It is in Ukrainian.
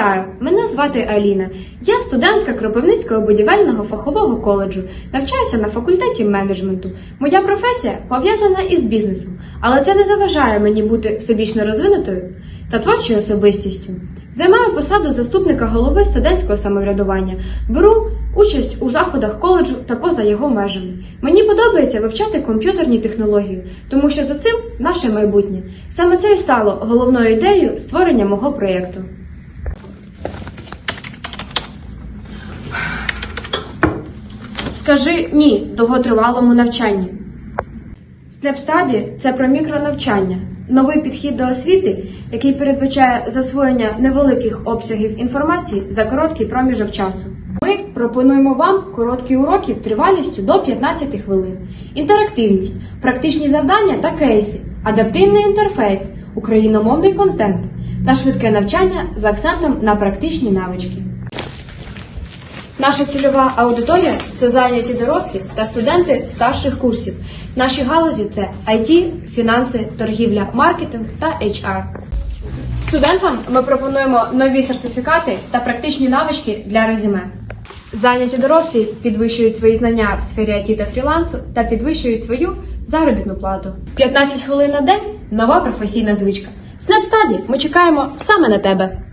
Вітаю! Мене звати Аліна. Я студентка Кропивницького будівельного фахового коледжу. Навчаюся на факультеті менеджменту. Моя професія пов'язана із бізнесом, але це не заважає мені бути всебічно розвинутою та творчою особистістю. Займаю посаду заступника голови студентського самоврядування. Беру участь у заходах коледжу та поза його межами. Мені подобається вивчати комп'ютерні технології, тому що за цим наше майбутнє. Саме це і стало головною ідеєю створення мого проєкту. Скажи ні довготривалому навчанні. SnapStudy – це про мікронавчання, новий підхід до освіти, який передбачає засвоєння невеликих обсягів інформації за короткий проміжок часу. Ми пропонуємо вам короткі уроки тривалістю до 15 хвилин, інтерактивність, практичні завдання та кейси, адаптивний інтерфейс, україномовний контент та швидке навчання з акцентом на практичні навички. Наша цільова аудиторія це зайняті дорослі та студенти старших курсів. Наші галузі це IT, фінанси, торгівля, маркетинг та HR. Студентам ми пропонуємо нові сертифікати та практичні навички для резюме. Зайняті дорослі підвищують свої знання в сфері IT та фрілансу та підвищують свою заробітну плату. 15 хвилин на день нова професійна звичка. SnapStudy ми чекаємо саме на тебе.